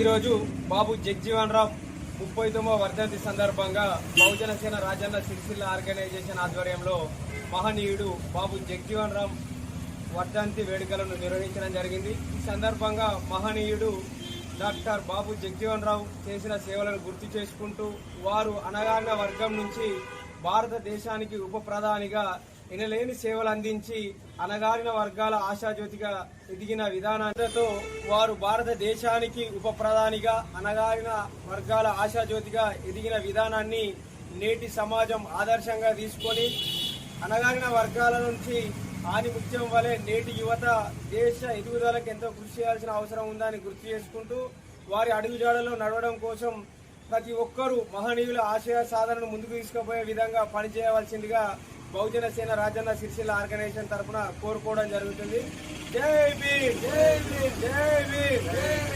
ఈరోజు బాబు జగ్జీవన్ రామ్ ముప్పై తొమ్మిదవ వర్ధంతి సందర్భంగా బహుజన సేన రాజన్న సిరిసిల్ల ఆర్గనైజేషన్ ఆధ్వర్యంలో మహనీయుడు బాబు జగ్జీవన్ రామ్ వర్ధంతి వేడుకలను నిర్వహించడం జరిగింది. ఈ సందర్భంగా మహనీయుడు డాక్టర్ బాబు జగ్జీవన్ రావు చేసిన సేవలను గుర్తు చేసుకుంటూ వారు అనగాన వర్గం నుంచి భారతదేశానికి ఉప ప్రధానిగా ఇనలేని సేవలు అందించి అనగారిన వర్గాల ఆశాజ్యోతిగా ఎదిగిన విధానంతో వారు భారతదేశానికి ఉప ప్రధానిగా అనగారిన వర్గాల ఆశాజ్యోతిగా ఎదిగిన విధానాన్ని నేటి సమాజం ఆదర్శంగా తీసుకొని అనగారిన వర్గాల నుంచి ఆధిముత్యం వలె నేటి యువత దేశ ఎదుగుదలకు ఎంతో కృషి చేయాల్సిన అవసరం ఉందని గుర్తు చేసుకుంటూ వారి అడుగుజాడలో నడవడం కోసం ప్రతి ఒక్కరూ మహనీయుల ఆశయ సాధనను ముందుకు తీసుకుపోయే విధంగా పనిచేయవలసిందిగా బహుజన సేన రాజన్న సిరిసిల్ల ఆర్గనైజేషన్ తరఫున కోరుకోవడం జరుగుతుంది. జై భీమ్! జై భీమ్!